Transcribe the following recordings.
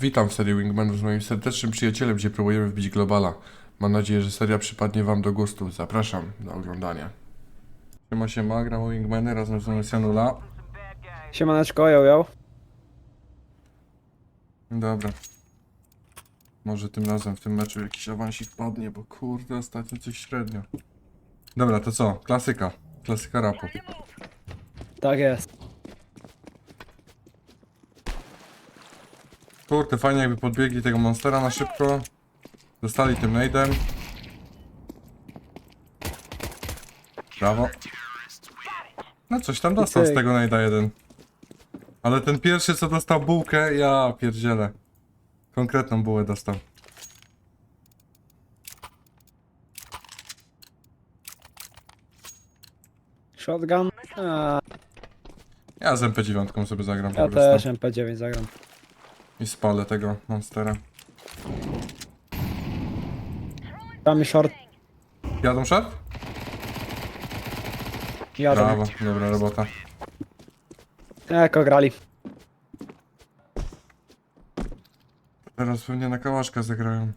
Witam w serii Wingmanów z moim serdecznym przyjacielem, gdzie próbujemy wbić globala. Mam nadzieję, że seria przypadnie wam do gustu. Zapraszam na oglądanie. Siema, siema, gramy Wingmany razem z Janula. Siemaneczko, yo, yo. Dobra. Może tym razem w tym meczu jakiś awansik padnie, bo kurde, ostatnio coś średnio. Dobra, to co? Klasyka. Klasyka rapu. Tak jest. Kurde, fajnie jakby podbiegli tego monstera na szybko. Dostali tym nade'em. Brawo. No coś tam dostał z tego nade'a jeden. Ale ten pierwszy co dostał bułkę, ja pierdzielę. Konkretną bułę dostał. Shotgun. A, Ja z MP9 sobie zagram po ja prostu. też MP9 zagram. I spalę tego monstera. Tam short. Jadą szat? Jadą. Brawo, dobra robota. Jako grali. Teraz pewnie na kałaszka zagrają.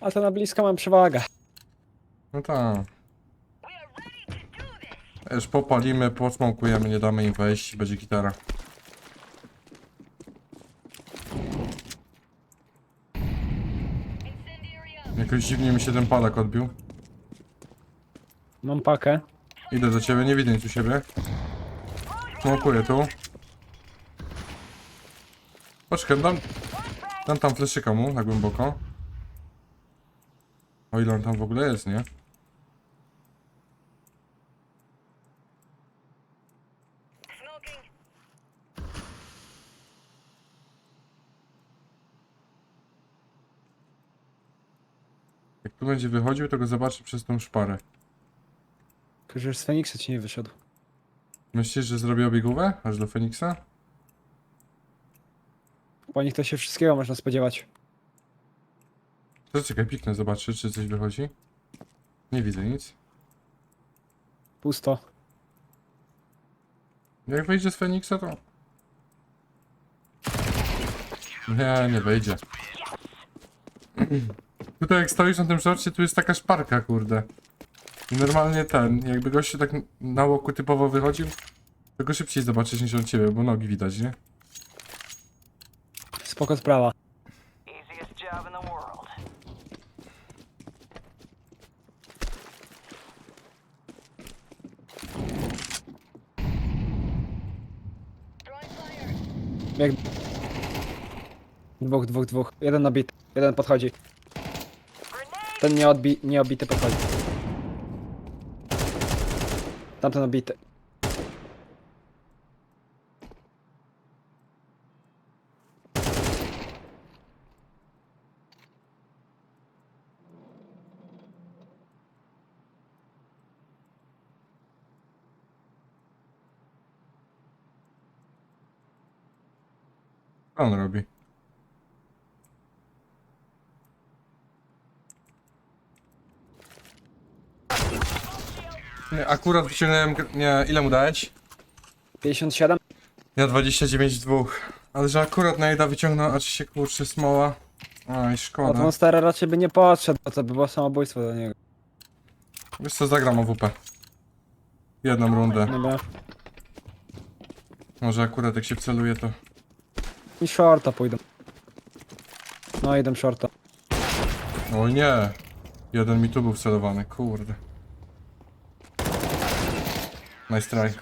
A to na blisko mam przewagę. No tak. Już popalimy, posmokujemy, nie damy im wejść, będzie gitara. Jakoś dziwnie mi się ten palak odbił. Mam pakę. Idę do ciebie, nie widzę nic u siebie. Smokuję tu. Poczekaj, dam... Dam tam fleszyka mu, na głęboko. O ile on tam w ogóle jest, nie? Jak tu będzie wychodził, to go zobaczy przez tą szparę. Tylko, że z Feniksa ci nie wyszedł. Myślisz, że zrobię obiegówę? Aż do Feniksa? Po nich to się wszystkiego można spodziewać. To czekaj, piknę, zobaczę, czy coś wychodzi. Nie widzę nic. Pusto. Jak wyjdzie z Feniksa, to... Nie, nie wejdzie. Tutaj jak stoisz na tym szorcie, tu jest taka szparka, kurde. I normalnie ten, jakby gościu tak na łoku typowo wychodził, to go szybciej zobaczysz niż on ciebie, bo nogi widać, nie? Spoko sprawa. Easiest job in the world. Jak... Dwóch, dwóch, dwóch. Jeden nabity. Jeden podchodzi. Ten nie, odbi nie obity podchodzi. Tamten obity. Co on robi? Nie, akurat wyciągnąłem... gr- Nie, ile mu dałeś? 57? Ja 29 dwóch. Ale że akurat najda wyciągnął, aż się kurczy smoła. Aj, Od szkoda. Monstera raczej by nie podszedł, bo to by było samobójstwo do niego. Wiesz co, zagram OWP. Jedną rundę. Może akurat jak się wceluje to... I shorta pójdą. No idę shorta. O nie! Jeden mi tu był wcelowany, kurde. Nice try.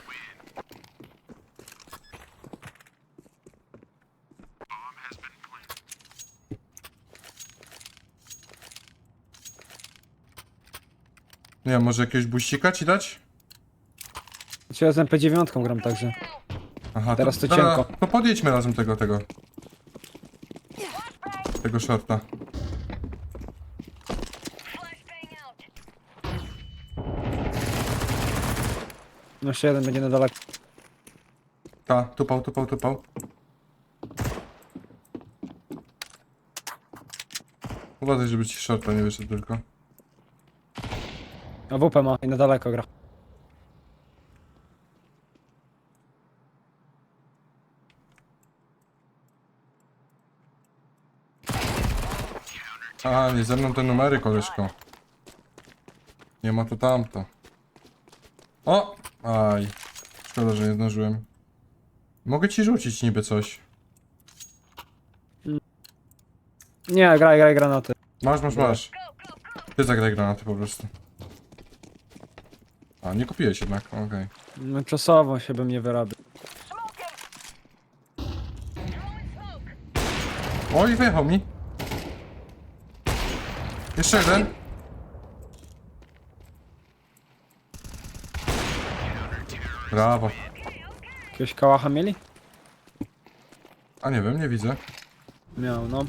Nie, może jakiegoś buścika ci dać? Czy ja z MP9 gram także. Aha, Teraz to cienko. To podjedźmy razem tego, tego. Tego shorta. Jeszcze jeden będzie na daleko. Ta, tupał, tupał, tupał. Uważaj, żeby ci shorta nie wyszedł tylko. A WP ma i na daleko gra. A, nie ze mną te numery, koleżko. Nie ma to tamto. O! Aj. Szkoda, że nie zdążyłem. Mogę ci rzucić niby coś. Nie, graj, graj granaty. Masz, masz, masz. Ty zagraj granaty po prostu. A, nie kupiłeś jednak, okej. No, Czasowo się bym nie wyrabiał. Oj, wyjechał mi. Jeszcze jeden. Brawo. Jakiegoś kałacha mieli? A nie wiem, nie widzę. Miał, no.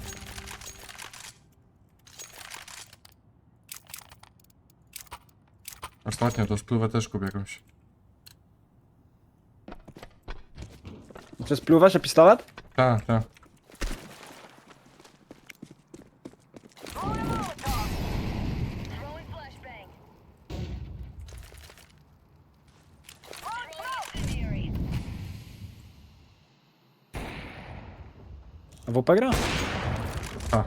Ostatnio to spluwę też kupię jakąś. Czy spluwasz, że pistolet? Tak, tak. Throwing flashbang. Throwing incendiary. A WP gra? A.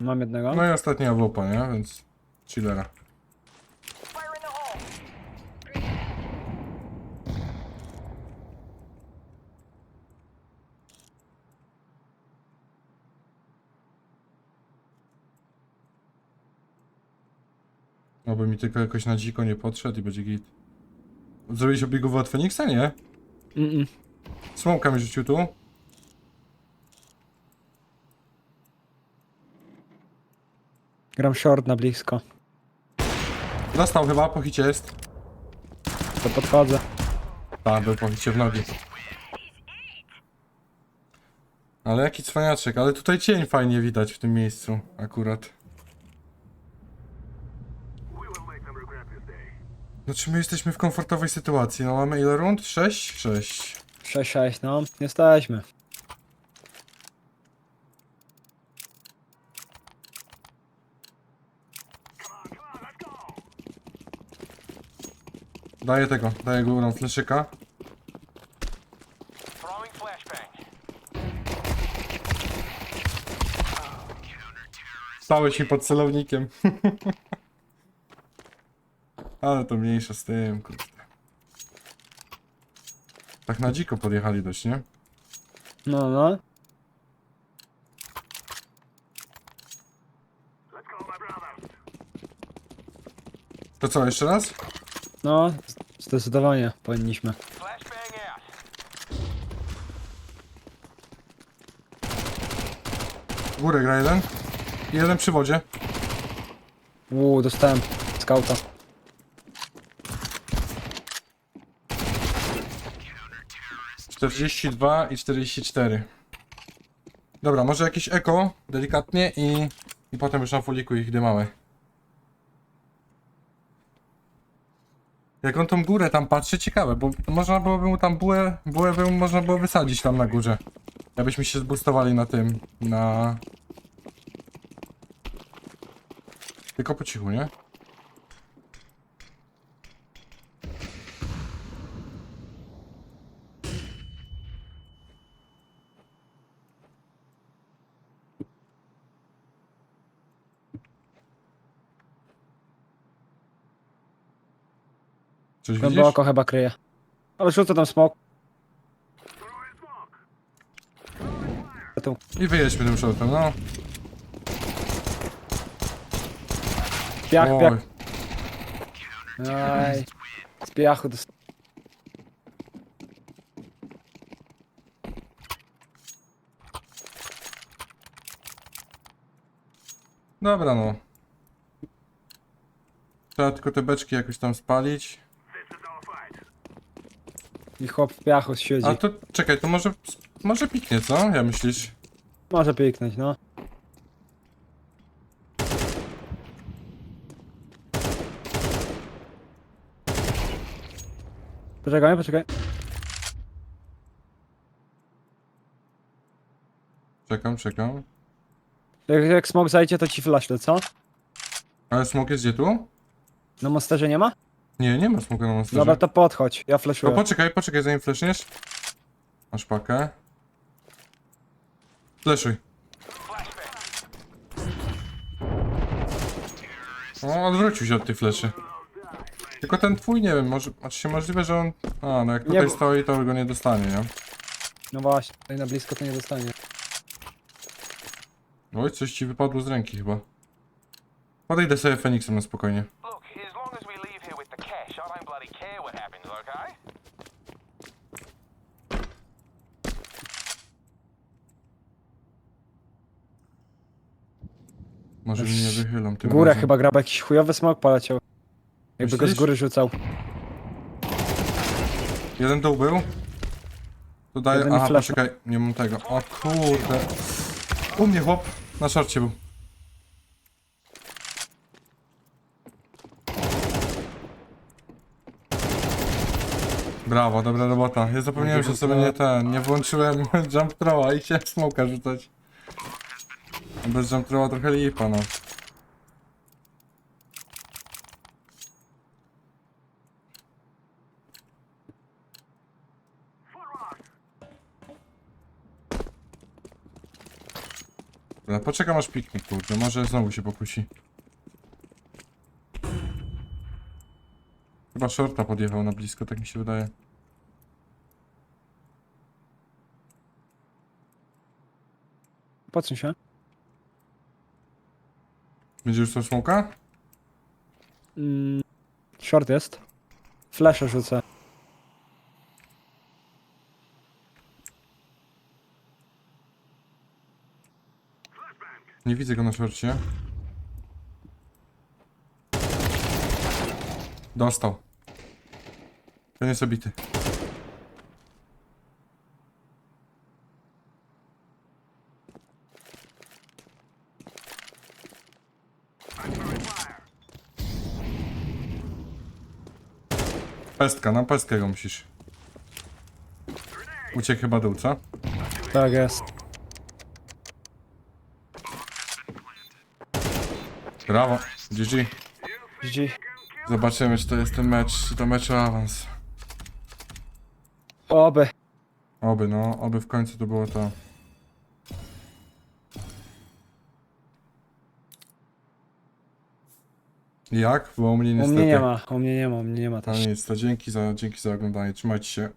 Mam jednego. no i ostatnia WP, nie? Więc chillera. Oby mi tylko jakoś na dziko nie podszedł i będzie git. Zrobiłeś obiegowo od Feniksa, nie? Mm -mm. Smoka mi rzucił tu. Gram short na blisko. Dostał chyba, po hicie jest. To podchodzę. Tak, był po hicie w nogi. Ale jaki cwaniaczek, ale tutaj cień fajnie widać w tym miejscu akurat. Znaczy my jesteśmy w komfortowej sytuacji, no mamy ile rund? 6? 6. 6-6, no. Jesteśmy. Daję tego, daję górą fleszyka. Throwing flashbang. Stałeś mi pod celownikiem. Ale to mniejsza z tym, kurde. Tak na dziko podjechali dość, nie? No, no. To co, jeszcze raz? No, zdecydowanie powinniśmy. Górę gra jeden. Jeden przy wodzie. Uuu, dostałem skauta. Czterdzieści dwa i 44. Dobra, może jakieś eko, delikatnie i, i potem już na fuliku ich dymamy. Jak on tą górę tam patrzy, ciekawe, bo można byłoby mu tam bułę, bułę by można było wysadzić tam na górze. Jakbyśmy się zbustowali na tym, na... Tylko po cichu, nie? Coś widzisz? Głęboko chyba kryje. Ale rzucę tam smok. Tu. I wyjedźmy tym shortem, no. Piach, Oj, piach. Aj. Z piachu dost... Dobra no. Trzeba tylko te beczki jakoś tam spalić. I chłop w piachu siedzi. A to czekaj, to może może piknie, co? Ja myślisz? Może piknąć, no. Poczekaj, poczekaj. Czekam, czekam. Jak, jak smok zajdzie, to ci flaszle, co? Ale smok jest gdzie tu? Na monsterze nie ma? Nie, nie ma smoka na monsterze. Dobra, to podchodź, ja To flashuję. poczekaj, poczekaj zanim flashniesz. Masz pakę. Fleszuj. O, odwrócił się od tej fleszy. Tylko ten twój, nie wiem, może, znaczy się możliwe, że on... A, no jak tutaj bo- stoi, to go nie dostanie, nie? No właśnie, tutaj na blisko to nie dostanie. Oj, coś ci wypadło z ręki chyba. Podejdę sobie Feniksem na spokojnie. Może mnie nie wychylą tym Górę razem. chyba graba, jakiś chujowy smok poleciał. Jakby go z Myślisz? góry rzucał. Jeden dół był. Tu daję... Jeden mi Aha, flasha. poczekaj, nie mam tego. O kurde. U mnie chłop. Na szorcie był. Brawo, dobra robota. Ja zapomniałem, że sobie nie ten, nie włączyłem jump throwa i chciałem smoka rzucać. Bez jump throwa trochę lipa, no. Dobra, poczekam aż piknik, kurde, może znowu się pokusi. Chyba shorta podjechał na blisko, tak mi się wydaje. Poczuj się. Będzie już co smoka? Mm, short jest. Flash rzucę. Nie widzę go na szorcie. Dostał. Ten jest obity. Pestka, na pestkę go musisz. Uciekł chyba dół, co? Tak jest. Brawo, GG. GG. Zobaczymy, czy to jest ten mecz, czy to mecz o awans. Oby. Oby, no, oby w końcu to było to. Jak? Bo u mnie U niestety. mnie nie ma, u mnie nie ma, u mnie nie ma też. nic, to dzięki za, dzięki za oglądanie. Trzymajcie się.